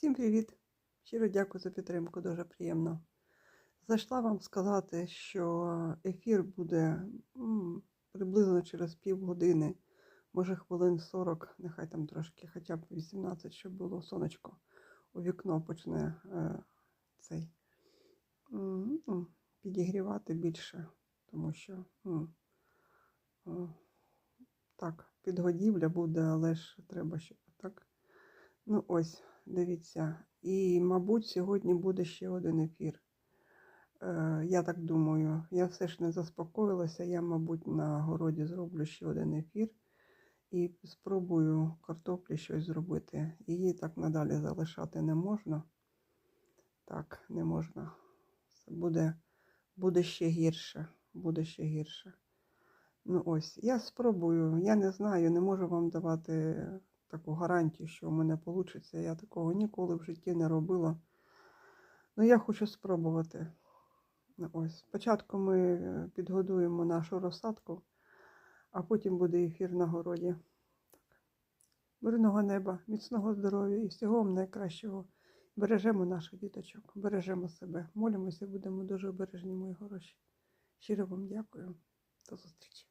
Всім привіт! Щиро дякую за підтримку, дуже приємно. Зайшла вам сказати, що ефір буде приблизно через півгодини, може хвилин 40, нехай там трошки, хоча б 18, щоб було сонечко у вікно почне е, цей ну, підігрівати більше, тому що м, е, так, підгодівля буде, але ж треба, щоб так. Ну, ось, дивіться. І, мабуть, сьогодні буде ще один ефір. Е, я так думаю, я все ж не заспокоїлася. Я, мабуть, на городі зроблю ще один ефір і спробую картоплі щось зробити. Її так надалі залишати не можна. Так, не можна. Це буде, буде ще гірше. Буде ще гірше. Ну ось, я спробую. Я не знаю, не можу вам давати таку гарантію, що у мене вийде. Я такого ніколи в житті не робила. Ну, я хочу спробувати. Ось. Спочатку ми е, підгодуємо нашу розсадку, а потім буде ефір на городі. Мирного неба, міцного здоров'я і всього вам найкращого. Бережемо наших діточок, бережемо себе. Молимося, будемо дуже обережні, мої хороші. Щиро вам дякую. До зустрічі.